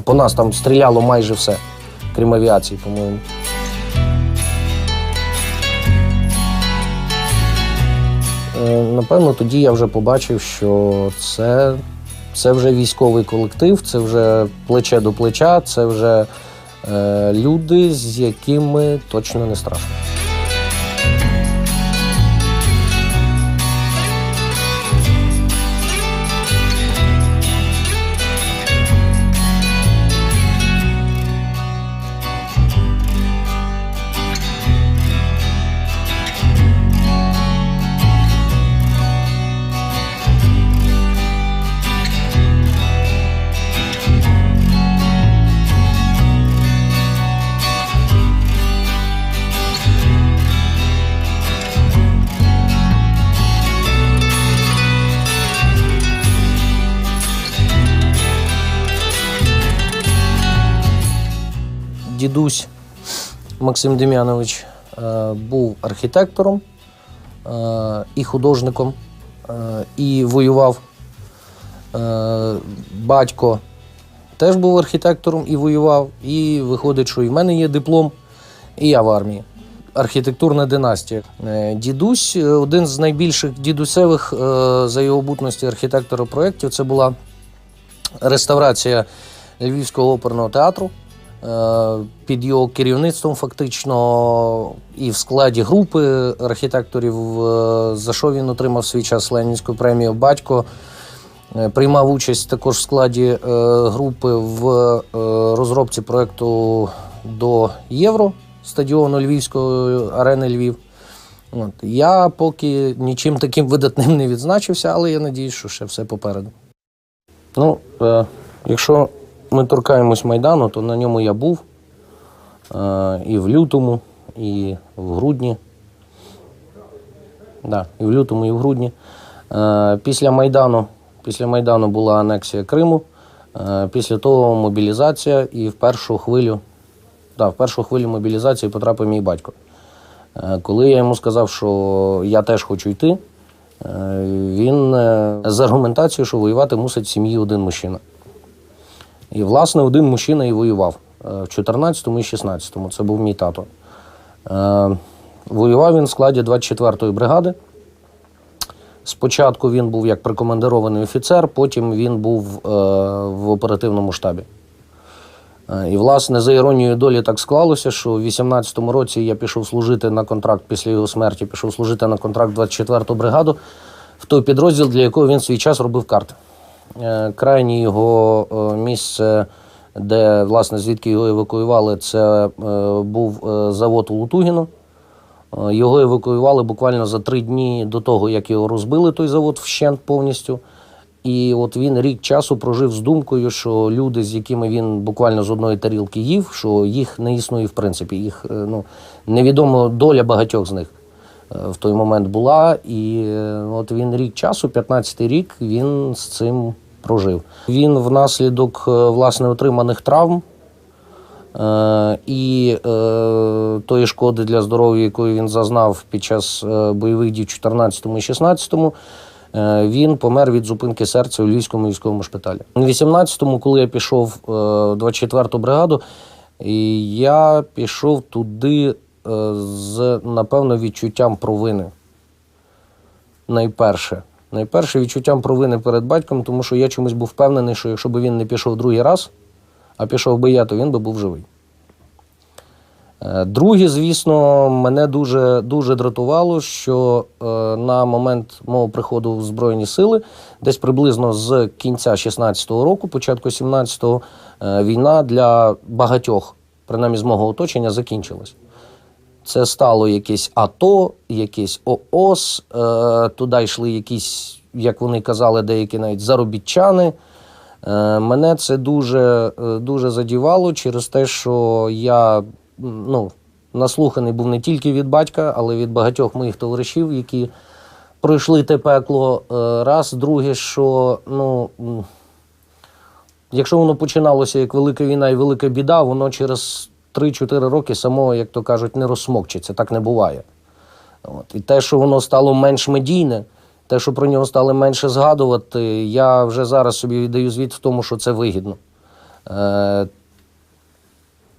По нас там стріляло майже все, крім авіації, по-моєму. Е, Напевно, тоді я вже побачив, що це, це вже військовий колектив, це вже плече до плеча, це вже е, люди, з якими точно не страшно. Дідусь Максим Дем'янович е, був архітектором е, і художником, е, і воював. Батько теж був архітектором і воював. І виходить, що і в мене є диплом, і я в армії. Архітектурна династія. Дідусь один з найбільших дідусевих за його бутності архітектора проєктів. Це була реставрація Львівського оперного театру. Е, Під його керівництвом, фактично, і в складі групи архітекторів, е, за що він отримав свій час Ленінську премію Батько. Е, Приймав участь також в складі групи в розробці проєкту до Євро стадіону Львівської арени Львів. От. Я поки нічим таким видатним не відзначився, але я надіюсь, що ще все попереду. Ну, якщо ми торкаємось Майдану, то на ньому я був е, і в лютому, і в грудні. Да, і в лютому, і в грудні. Е, після Майдану, після Майдану була анексія Криму, е, після того мобілізація, і в першу хвилю, да, в першу хвилю мобілізації потрапив мій батько. Коли я йому сказав, що я теж хочу йти, він з аргументацією, що воювати мусить сім'ї один мужчина. І, власне, один мужчина і воював е, в 14-му і 16-му. Це був мій тато. Е, Воював він в складі 24-ї бригади. Спочатку він був як прикомандирований офіцер, потім він був е, в оперативному штабі. І, власне, за іронією долі так склалося, що у 18-му році я пішов служити на контракт після його смерті, пішов служити на контракт 24-ту бригаду в той підрозділ, для якого він свій час робив карти. Е, Крайнє його е, місце, де, власне, звідки його евакуювали, це е, був завод у Лутугіно. Його евакуювали буквально за три дні до того, як його розбили, той завод вщент повністю. І от він рік часу прожив з думкою, що люди, з якими він буквально з одної тарілки їв, що їх не існує в принципі. Їх ну, невідомо доля багатьох з них в той момент була. І от він рік часу, 15-й рік, він з цим прожив. Він внаслідок е, власне отриманих травм Е, і е, тої шкоди для здоров'я, якої він зазнав під час бойових дій в 14-му і 16-му, е, він помер від зупинки серця у Львівському військовому шпиталі. У 18-му, коли я пішов е, 24-ту бригаду, я пішов туди з, напевно, відчуттям провини. Найперше. Найперше відчуттям провини перед батьком, тому що я чомусь був впевнений, що якщо б він не пішов другий раз, а пішов би я, то він би був живий. Е, Друге, звісно, мене дуже, дуже дратувало, що е, на момент мого приходу в Збройні сили, десь приблизно з кінця 16-го року, початку 17-го, е, війна для багатьох, принаймні з мого оточення, закінчилась. Це стало якесь АТО, якесь ООС, е, туди йшли якісь, як вони казали, деякі навіть заробітчани. Е, Мене це дуже, е, дуже задівало через те, що я ну, наслуханий був не тільки від батька, але від багатьох моїх товаришів, які пройшли те пекло. Е, Раз, друге, що ну, якщо воно починалося як велика війна і велика біда, воно через 3-4 роки само, як то кажуть, не розсмокчиться. Так не буває. От. І те, що воно стало менш медійне, те, що про нього стали менше згадувати, я вже зараз собі віддаю звіт в тому, що це вигідно. Е,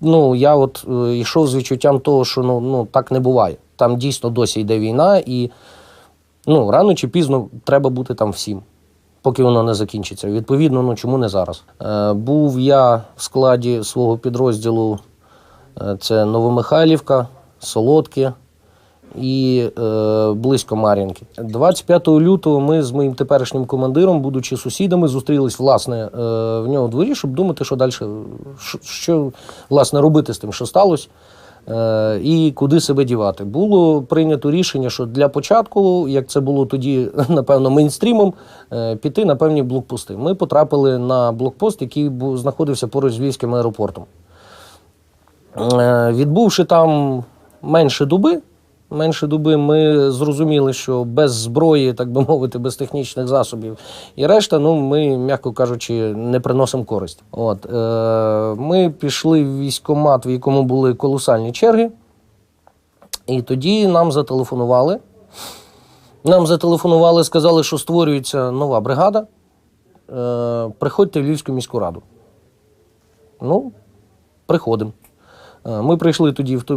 ну, я от е, йшов з відчуттям того, що ну, ну, так не буває. Там дійсно досі йде війна, і ну, рано чи пізно треба бути там всім, поки воно не закінчиться. Відповідно, ну чому не зараз? Е, був я в складі свого підрозділу, це Новомихайлівка, Солодке і е, близько Мар'їнки. 25 лютого ми з моїм теперішнім командиром, будучи сусідами, зустрілись власне е, в нього дворі, щоб думати, що далі, що, власне робити з тим, що сталося. Е, і куди себе дівати. Було прийнято рішення, що для початку, як це було тоді, напевно, мейнстрімом, е, піти на певні блокпости. Ми потрапили на блокпост, який знаходився поруч з Львівським аеропортом. Е, Відбувши там менше доби, менше доби, ми зрозуміли, що без зброї, так би мовити, без технічних засобів і решта, ну ми, м'яко кажучи, не приносимо користь. От е, ми пішли в військкомат, в якому були колосальні черги, і тоді нам зателефонували. Нам зателефонували, сказали, що створюється нова бригада. Е, приходьте в Львівську міську раду. Ну, приходимо. Е, Ми прийшли тоді в той,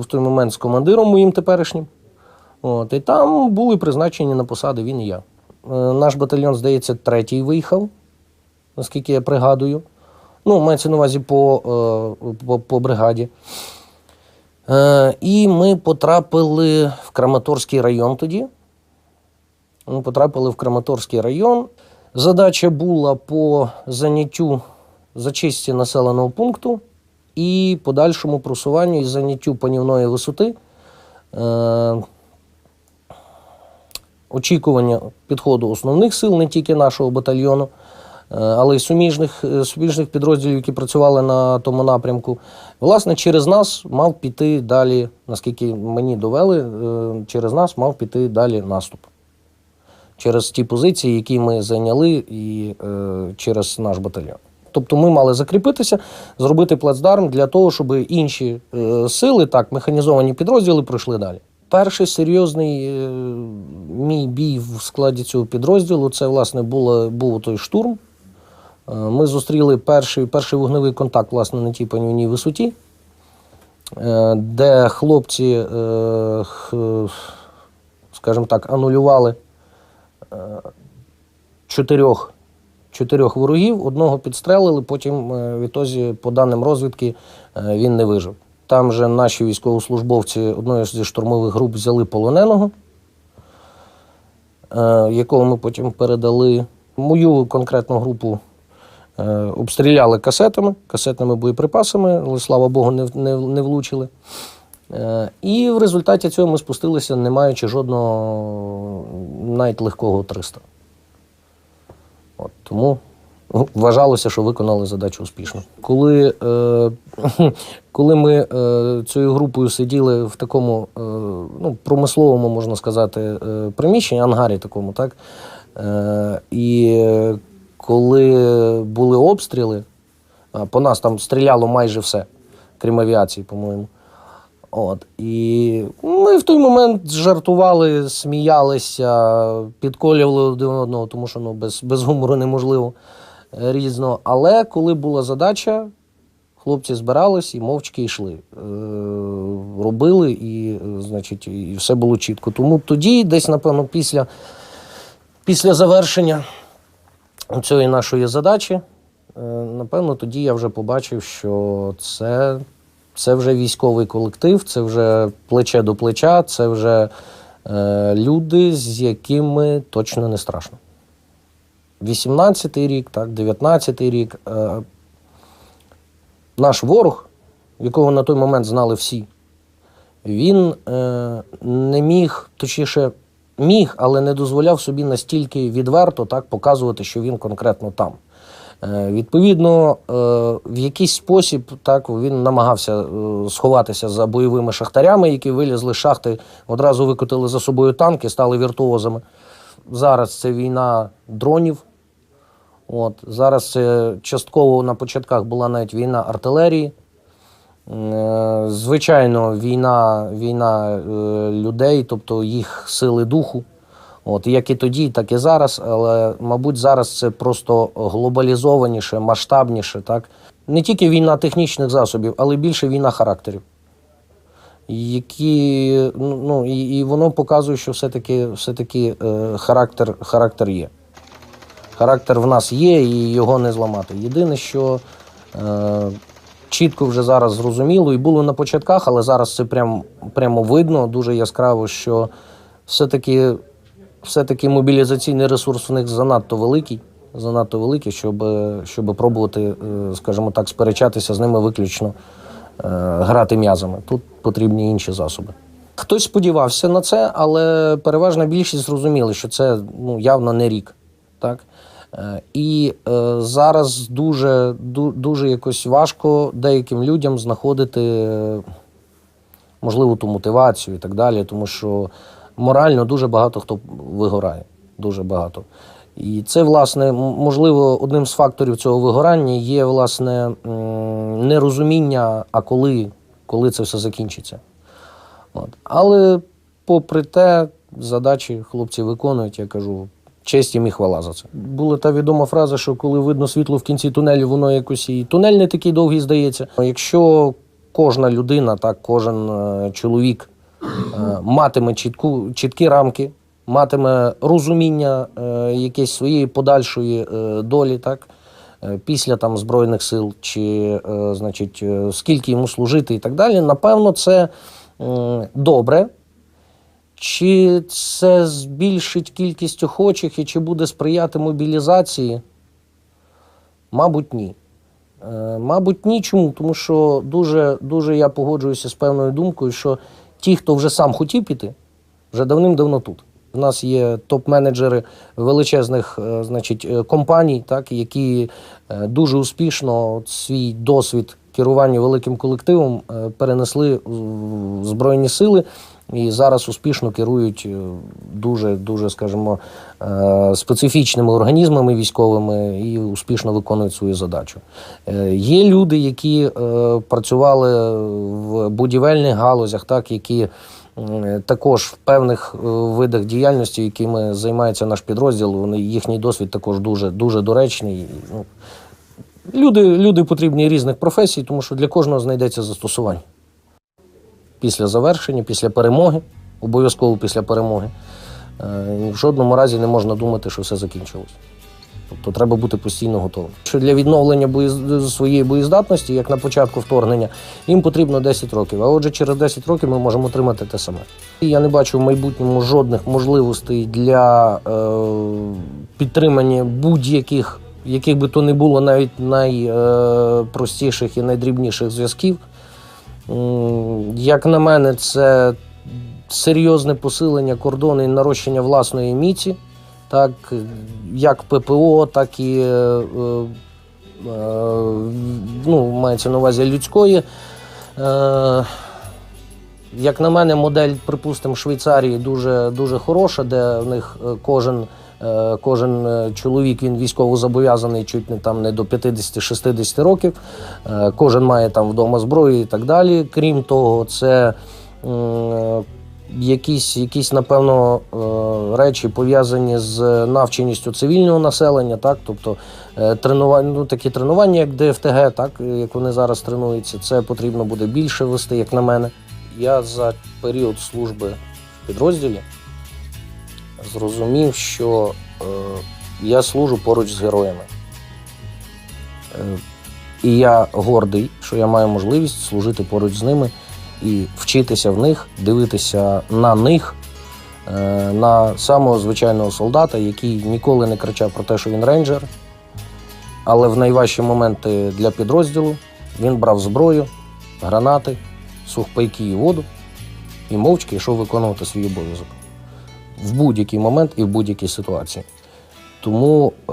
в той момент з командиром моїм теперішнім. От, і там були призначені на посади він і я. Е, Наш батальйон, здається, третій виїхав, наскільки я пригадую. Ну, мається на увазі по, е, по, по бригаді. Е, І ми потрапили в Краматорський район тоді. Ми потрапили в Краматорський район. Задача була по заняттю зачистці населеного пункту і подальшому просуванню і заняттю панівної висоти. Е, очікування підходу основних сил, не тільки нашого батальйону, е, але й суміжних, е, суміжних підрозділів, які працювали на тому напрямку. Власне, через нас мав піти далі, наскільки мені довели, через нас мав піти далі наступ. Через ті позиції, які ми зайняли, і через наш батальйон. Тобто ми мали закріпитися, зробити плацдарм для того, щоб інші е, сили, так, механізовані підрозділи пройшли далі. Перший серйозний е, мій бій в складі цього підрозділу це, власне, було, був той штурм. Е, Ми зустріли перший, перший вогневий контакт, власне, на тій панівній висоті, де хлопці, скажімо так, анулювали чотирьох, чотирьох ворогів, одного підстрелили, потім, е, відтоді, по даним розвідки, е, він не вижив. Там же наші військовослужбовці одної зі штурмових груп взяли полоненого, е, якого ми потім передали. Мою конкретну групу обстріляли касетами, касетними боєприпасами, але слава Богу, не, не, не влучили. І в результаті цього ми спустилися, не маючи жодного навіть легкого 300. От, тому ну, вважалося, що виконали задачу успішно. Коли, е, коли ми е, цією групою сиділи в такому е, ну, промисловому, можна сказати, е, приміщенні, ангарі такому, так? Е, і коли були обстріли, по нас там стріляло майже все, крім авіації, по-моєму. От. І ми в той момент жартували, сміялися, підколювали один одного, тому що ну, без, без гумору неможливо е, різно. Але коли була задача, хлопці збирались і мовчки йшли. Е, робили, і, е, значить, і все було чітко. Тому тоді, десь, напевно, після, після завершення цієї нашої задачі, е, напевно, тоді я вже побачив, що це, це вже військовий колектив, це вже плече до плеча, це вже е, люди, з якими точно не страшно. 18-й рік, так, 19-й рік. Е, наш ворог, якого на той момент знали всі, він е, не міг, точніше, міг, але не дозволяв собі настільки відверто так, показувати, що він конкретно там. Е, відповідно, е, в якийсь спосіб так, він намагався е, сховатися за бойовими шахтарями, які вилізли з шахти, одразу викотили за собою танки, стали віртуозами. Зараз це війна дронів. От, зараз це частково на початках була навіть війна артилерії. Звичайно, війна, війна людей, тобто їх сили духу. От як і тоді, так і зараз. Але, мабуть, зараз це просто глобалізованіше, масштабніше, так не тільки війна технічних засобів, але більше війна характерів які ну ну, і, і воно показує, що все-таки все-таки е, характер, характер є. Характер в нас є, і його не зламати. Єдине, що е, чітко вже зараз зрозуміло, і було на початках, але зараз це прям, прямо видно дуже яскраво, що все-таки, все-таки мобілізаційний ресурс в них занадто великий. Занадто великий, щоб, щоб пробувати, е, скажімо так, сперечатися з ними виключно е, грати м'язами. Тут потрібні інші засоби. Хтось сподівався на це, але переважна більшість зрозуміли, що це ну, явно не рік. Так? Е, І е, зараз дуже, дуже якось важко деяким людям знаходити, можливо, ту мотивацію і так далі, тому що морально дуже багато хто вигорає. Дуже багато. І це, власне, можливо, одним з факторів цього вигорання є, власне, нерозуміння, а коли, коли це все закінчиться. От. Але, попри те, задачі хлопці виконують, я кажу, честь їм і хвала за це. Була та відома фраза, що коли видно світло в кінці тунелю, воно якось і тунель не такий довгий здається. Якщо кожна людина, так, кожен е, чоловік матиме чітку, чіткі рамки, матиме розуміння е, якоїсь своєї подальшої е, долі, так, е, після там Збройних сил, чи е, значить, е, скільки йому служити і так далі, напевно, це добре. Чи це збільшить кількість охочих і чи буде сприяти мобілізації? Мабуть, ні. Е, Мабуть, ні. Чому? Тому що дуже, дуже я погоджуюся з певною думкою, що ті, хто вже сам хотів піти, вже давним-давно тут. У нас є топ-менеджери величезних е, значить, е, компаній, так, які е, дуже успішно свій досвід керування великим колективом перенесли в Збройні сили і зараз успішно керують дуже, дуже, скажімо, специфічними організмами військовими і успішно виконують свою задачу. Е, Є люди, які е, працювали в будівельних галузях, так, які також в певних е, видах діяльності, якими займається наш підрозділ, вони, їхній досвід також дуже, дуже доречний. Ну, Люди, люди потрібні різних професій, тому що для кожного знайдеться застосування. Після завершення, після перемоги, обов'язково після перемоги. Е, В жодному разі не можна думати, що все закінчилось. Тобто треба бути постійно готовим. Що для відновлення боєз- своєї боєздатності, як на початку вторгнення, їм потрібно 10 років. А отже, через 10 років ми можемо отримати те саме. І я не бачу в майбутньому жодних можливостей для е, підтримання будь-яких, яких би то не було, навіть найпростіших і найдрібніших зв'язків. Як на мене, це серйозне посилення кордону і нарощення власної міці, так, як ППО, так і е, е, ну, мається на увазі людської. Е, як на мене, модель, припустимо, Швейцарії дуже, дуже хороша, де в них е, кожен, е, кожен е, чоловік він військово зобов'язаний чуть не там не до 50-60 років. Кожен має там вдома зброю і так далі. Крім того, це якісь, якісь напевно, е, речі пов'язані з навченістю цивільного населення, так, тобто е, тренування, ну, такі тренування, як ДФТГ, так, як вони зараз тренуються, це потрібно буде більше вести, як на мене. Я за період служби в підрозділі зрозумів, що е, я служу поруч з героями. І я гордий, що я маю можливість служити поруч з ними і вчитися в них, дивитися на них, е, на самого звичайного солдата, який ніколи не кричав про те, що він рейнджер. Але в найважчі моменти для підрозділу він брав зброю, гранати, сухпайки і воду і мовчки йшов виконувати свій обов'язок в будь-який момент і в будь-якій ситуації. Тому е,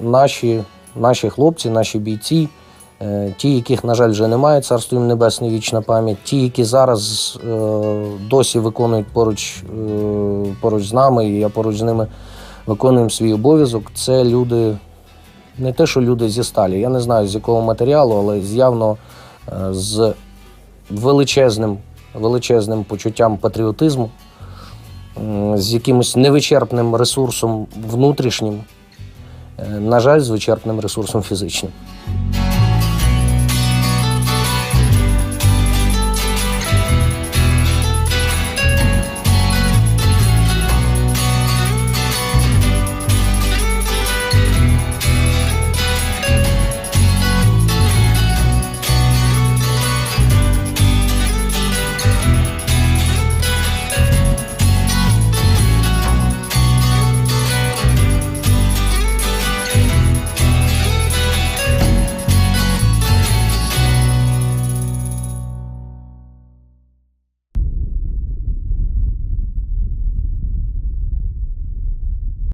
наші, наші хлопці, наші бійці, ті, яких, на жаль, вже немає, царство їм небесне, вічна пам'ять, ті, які зараз е, досі виконують поруч, е, поруч з нами, і я поруч з ними виконуємо свій обов'язок, це люди, не те, що люди зі сталі. Я не знаю з якого матеріалу, але явно е, з величезним, величезним почуттям патріотизму. з якимось невичерпним ресурсом внутрішнім, е, на жаль, з вичерпним ресурсом фізичним.